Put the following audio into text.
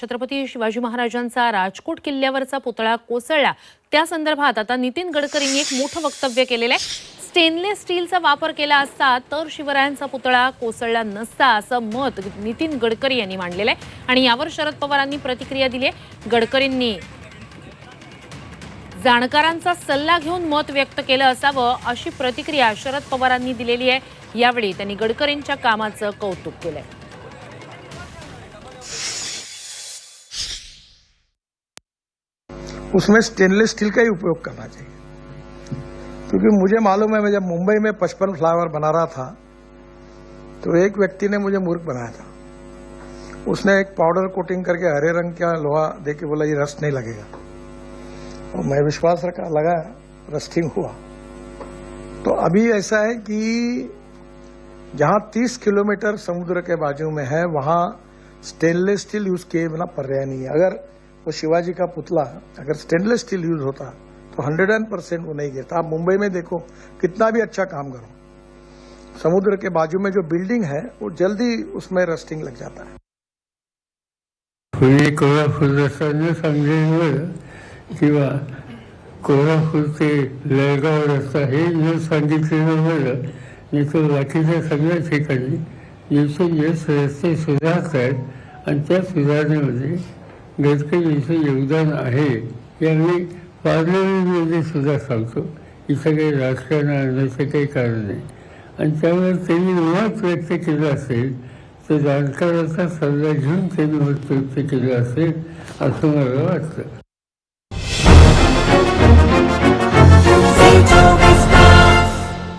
छत्रपती शिवाजी महाराजांचा राजकोट किल्ल्यावरचा पुतळा कोसळला. त्या संदर्भात आता नितीन गडकरींनी एक मोठं वक्तव्य केलेलं आहे. स्टेनलेस स्टीलचा वापर केला असता तर शिवरायांचा पुतळा कोसळला नसता असं मत नितीन गडकरी यांनी मांडलेलं आहे. आणि यावर शरद पवारांनी प्रतिक्रिया दिली आहे. गडकरींनी जाणकारांचा सल्ला घेऊन मत व्यक्त केलं असावं अशी प्रतिक्रिया शरद पवारांनी दिलेली आहे. यावेळी त्यांनी गडकरींच्या कामाचं कौतुक केलंय. उसमें स्टेनलेस स्टील का ही उपयोग करना चाहिए। क्योंकि मुझे मालूम है, मैं जब मुंबई में पचपन फ्लावर बना रहा था तो एक व्यक्ति ने मुझे मूर्ख बनाया था। उसने एक पाउडर कोटिंग करके हरे रंग का लोहा दे के बोला, ये रस्ट नहीं लगेगा। और मैं विश्वास रखा, लगा रस्टिंग हुआ। तो अभी ऐसा है कि जहाँ 30 किलोमीटर समुद्र के बाजू में है, वहाँ स्टेनलेस स्टील यूज़ किए बिना पर्याय नहीं है। अगर वो शिवाजी का पुतला, अगर स्टेनलेस स्टील यूज़ होता तो हंड्रेड एंड परसेंट वो नहीं गिरता आप मुंबई में देखो, कितना भी अच्छा काम करो। समुद्र के बाजू में जो बिल्डिंग है, वो जल्दी उसमें रस्टिंग लग जाता है। कुणी कोल्हापूर रस्त्याने सांगलीवर किंवा कोल्हापूर ते लळगाव रस्ता हे सांगितलेलं रस्ते सुधारत आहेत आणि त्या गडकरींचं योगदान आहे हे पार्लमेंटमध्ये सुद्धा सांगतो इथं काही राजकारण आणण्याचं काही कारण नाही. आणि त्यामुळे त्यांनी मत व्यक्त केलं असेल तर जाणकाराचा सल्ला घेऊन त्यांनी मत व्यक्त केलं असेल असं मला वाटतं.